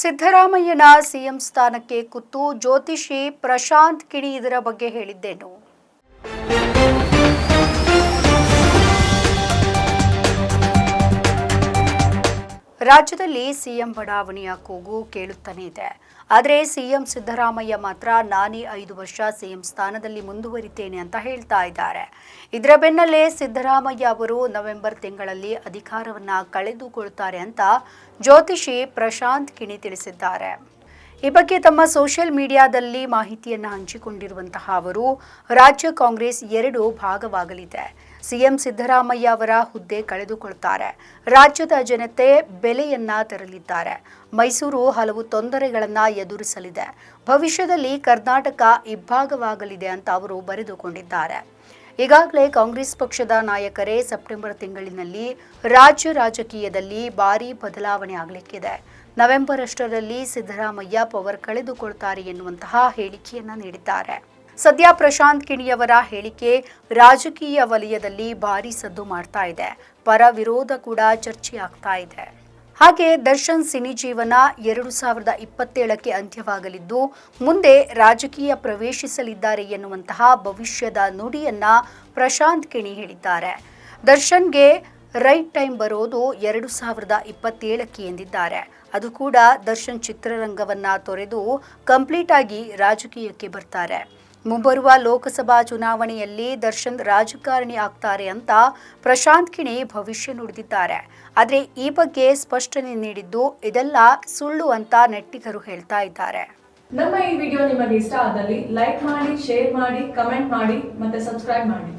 ಸಿದ್ದರಾಮಯ್ಯನ CM ಸ್ಥಾನಕ್ಕೆ ಕುತ್ತು ಜ್ಯೋತಿಷಿ ಪ್ರಶಾಂತ್ ಕಿಣಿ ಇದರ ಬಗ್ಗೆ ಹೇಳಿದ್ದೇನು? ರಾಜ್ಯದಲ್ಲಿ ಸಿಎಂ ಬಡಾವಣೆಯ ಕೂಗು ಕೇಳುತ್ತಾನೆ ಇದೆ. ಆದರೆ ಸಿಎಂ ಸಿದ್ದರಾಮಯ್ಯ ಮಾತ್ರ ನಾನೇ ಐದು ವರ್ಷ ಸಿಎಂ ಸ್ಥಾನದಲ್ಲಿ ಮುಂದುವರಿತೇನೆ ಅಂತ ಹೇಳ್ತಾ ಇದ್ದಾರೆ. ಇದರ ಬೆನ್ನಲ್ಲೇ ಸಿದ್ದರಾಮಯ್ಯ ಅವರು ನವೆಂಬರ್ ತಿಂಗಳಲ್ಲಿ ಅಧಿಕಾರವನ್ನ ಕಳೆದುಕೊಳ್ತಾರೆ ಅಂತ ಜ್ಯೋತಿಷಿ ಪ್ರಶಾಂತ್ ಕಿಣಿ ತಿಳಿಸಿದ್ದಾರೆ. ಈ ಬಗ್ಗೆ ತಮ್ಮ ಸೋಷಿಯಲ್ ಮೀಡಿಯಾದಲ್ಲಿ ಮಾಹಿತಿಯನ್ನು ಹಂಚಿಕೊಂಡಿರುವಂತಹ ಅವರು ರಾಜ್ಯ ಕಾಂಗ್ರೆಸ್ ಎರಡು ಭಾಗವಾಗಲಿದೆ. ಸಿಎಂ ಸಿದ್ದರಾಮಯ್ಯ ಅವರ ಹುದ್ದೆ ಕಳೆದುಕೊಳ್ತಾರೆ. ರಾಜ್ಯದ ಜನತೆ ಬೆಲೆಯನ್ನ ತೆರಲಿದ್ದಾರೆ. ಮೈಸೂರು ಹಲವು ತೊಂದರೆಗಳನ್ನ ಎದುರಿಸಲಿದೆ. ಭವಿಷ್ಯದಲ್ಲಿ ಕರ್ನಾಟಕ ಇಬ್ಬಾಗವಾಗಲಿದೆ ಅಂತ ಅವರು ಬರೆದುಕೊಂಡಿದ್ದಾರೆ. ಈಗಾಗಲೇ ಕಾಂಗ್ರೆಸ್ ಪಕ್ಷದ ನಾಯಕರೇ ಸೆಪ್ಟೆಂಬರ್ ತಿಂಗಳಿನಲ್ಲಿ ರಾಜ್ಯ ರಾಜಕೀಯದಲ್ಲಿ ಭಾರೀ ಬದಲಾವಣೆ ಆಗಲಿಕ್ಕಿದೆ. ನವೆಂಬರ್ ಅಷ್ಟರಲ್ಲಿ ಸಿದ್ದರಾಮಯ್ಯ ಪವರ್ ಕಳೆದುಕೊಳ್ತಾರೆ ಎನ್ನುವಂತಹ ಹೇಳಿಕೆಯನ್ನ ನೀಡಿದ್ದಾರೆ. ಸದ್ಯ ಪ್ರಶಾಂತ್ ಕಿಣಿಯವರ ಹೇಳಿಕೆ ರಾಜಕೀಯ ವಲಯದಲ್ಲಿ ಭಾರಿ ಸದ್ದು ಮಾಡ್ತಾ ಇದೆ. ಪರ ವಿರೋಧ ಕೂಡ ಚರ್ಚೆ ಆಗ್ತಾ ಇದೆ. ಹಾಗೆ ದರ್ಶನ್ ಸಿನಿ ಜೀವನ ಎರಡು ಸಾವಿರದ ಇಪ್ಪತ್ತೇಳಕ್ಕೆ ಅಂತ್ಯವಾಗಲಿದ್ದು, ಮುಂದೆ ರಾಜಕೀಯ ಪ್ರವೇಶಿಸಲಿದ್ದಾರೆ ಎನ್ನುವಂತಹ ಭವಿಷ್ಯದ ನುಡಿಯನ್ನ ಪ್ರಶಾಂತ್ ಕಿಣಿ ಹೇಳಿದ್ದಾರೆ. ದರ್ಶನ್ಗೆ ರೈಟ್ ಟೈಮ್ ಬರೋದು ಎರಡು ಸಾವಿರದ ಇಪ್ಪತ್ತೇಳಕ್ಕೆ ಎಂದಿದ್ದಾರೆ. ಅದು ಕೂಡ ದರ್ಶನ್ ಚಿತ್ರರಂಗವನ್ನ ತೊರೆದು ಕಂಪ್ಲೀಟ್ ಆಗಿ ರಾಜಕೀಯಕ್ಕೆ ಬರ್ತಾರೆ. ಮುಂಬರುವ ಲೋಕಸಭಾ ಚುನಾವಣೆಯಲ್ಲಿ ದರ್ಶನ್ ರಾಜಕಾರಣಿ ಆಗ್ತಾರೆ ಅಂತ ಪ್ರಶಾಂತ್ ಕಿಣಿ ಭವಿಷ್ಯ ನುಡಿದಿದ್ದಾರೆ. ಆದರೆ ಈ ಬಗ್ಗೆ ಸ್ಪಷ್ಟನೆ ನೀಡಿದ್ದು ಇದೆಲ್ಲ ಸುಳ್ಳು ಅಂತ ನೆಟ್ಟಿಗರು ಹೇಳ್ತಾ ಇದ್ದಾರೆ. ನಮ್ಮ ಈ ವಿಡಿಯೋ ನಿಮಗೆ ಇಷ್ಟ ಆದಲ್ಲಿ ಲೈಕ್ ಮಾಡಿ, ಶೇರ್ ಮಾಡಿ, ಕಮೆಂಟ್ ಮಾಡಿ ಮತ್ತೆ ಸಬ್ಸ್ಕ್ರೈಬ್ ಮಾಡಿ.